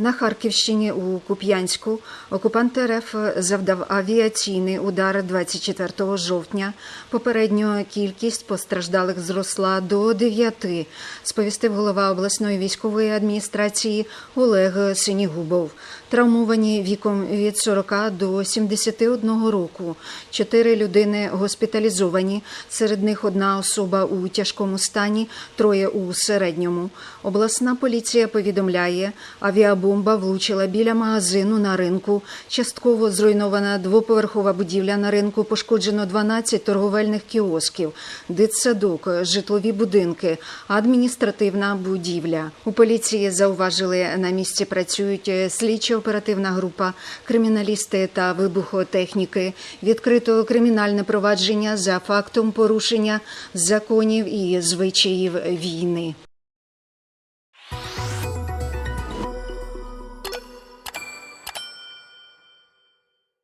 На Харківщині у Куп'янську окупант РФ завдав авіаційний удар 24 жовтня. Попередньо кількість постраждалих зросла до 9, сповістив голова обласної військової адміністрації Олег Синігубов. Травмовані віком від 40 до 71 року. Чотири людини госпіталізовані. Серед них одна особа у тяжкому стані, троє у середньому. Обласна поліція повідомляє, авіабомба влучила біля магазину на ринку. Частково зруйнована двоповерхова будівля на ринку. Пошкоджено 12 торговельних кіосків, дитсадок, житлові будинки, адміністративна будівля. У поліції зауважили, на місці працюють слідчо-оперативна група, криміналісти та вибухотехніки. Відкрито кримінальне провадження за фактом порушення законів і звичаїв війни.